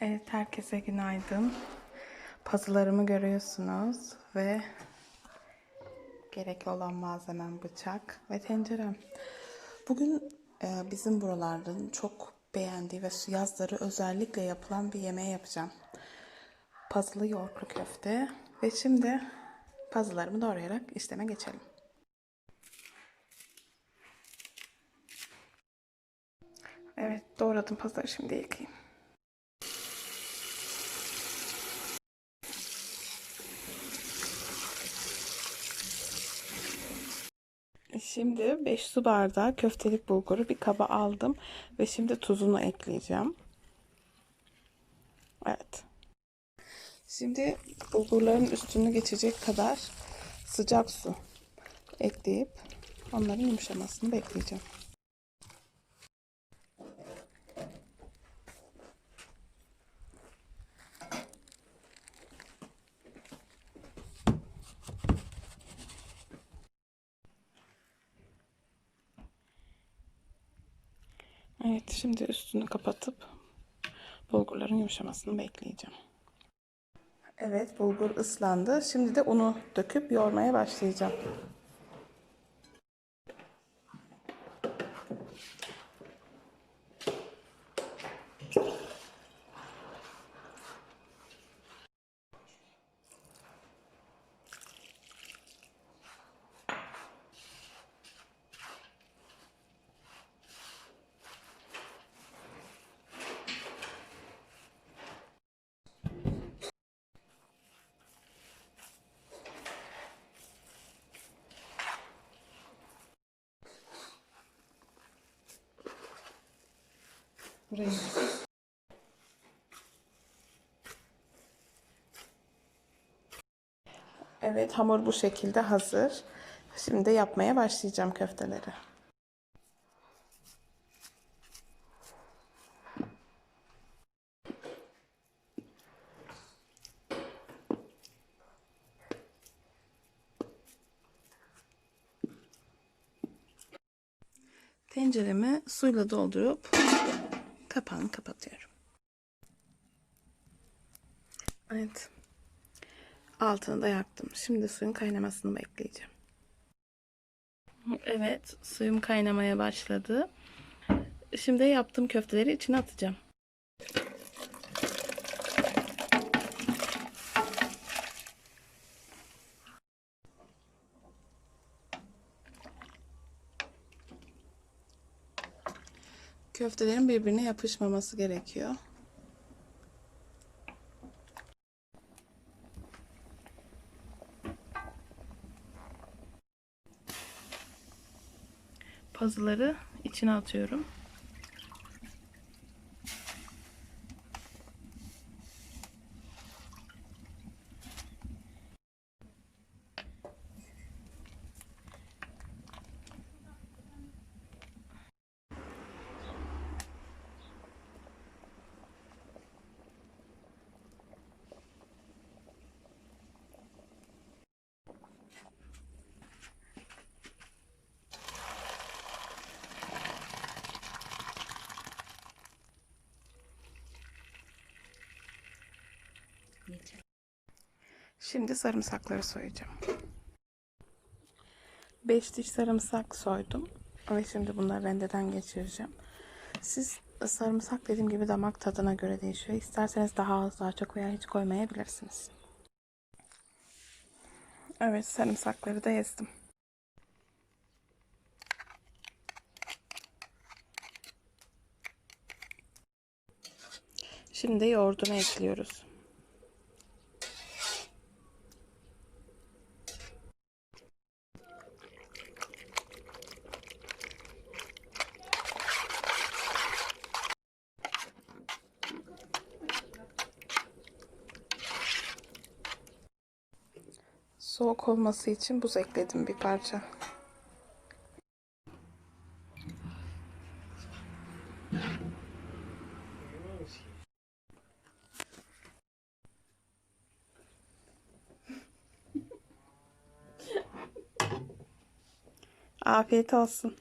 Evet, herkese günaydın. Pazılarımı görüyorsunuz ve gerekli olan malzemem bıçak ve tencerem. Bugün e, bizim buralardan çok beğendiği ve yazları özellikle yapılan bir yemeği yapacağım. Pazılı yoğurtlu köfte ve şimdi pazılarımı doğrayarak işleme geçelim. Evet, doğradım pazıları şimdi yıkayayım. Şimdi 5 su bardağı köftelik bulguru bir kaba aldım ve şimdi tuzunu ekleyeceğim. Evet. Şimdi bulgurların üstünü geçecek kadar sıcak su ekleyip onların yumuşamasını bekleyeceğim. Evet, şimdi üstünü kapatıp bulgurların yumuşamasını bekleyeceğim. Evet, bulgur ıslandı. Şimdi de unu döküp yoğurmaya başlayacağım. Buraya. Evet, hamur bu şekilde hazır. Şimdi yapmaya başlayacağım köfteleri. Tenceremi suyla doldurup kapağını kapatıyorum. Evet. Altını da yaktım. Şimdi suyun kaynamasını bekleyeceğim. Evet, suyum kaynamaya başladı. Şimdi yaptığım köfteleri içine atacağım. Köftelerin birbirine yapışmaması gerekiyor. Pazıları içine atıyorum. Şimdi sarımsakları soyacağım. 5 diş sarımsak soydum. Ve şimdi bunları rendeden geçireceğim. Siz sarımsak dediğim gibi damak tadına göre değişiyor. İsterseniz daha az daha çok veya hiç koymayabilirsiniz. Evet sarımsakları da ezdim. Şimdi yoğurdunu ekliyoruz. Soğuk olması için buz ekledim bir parça. Afiyet olsun.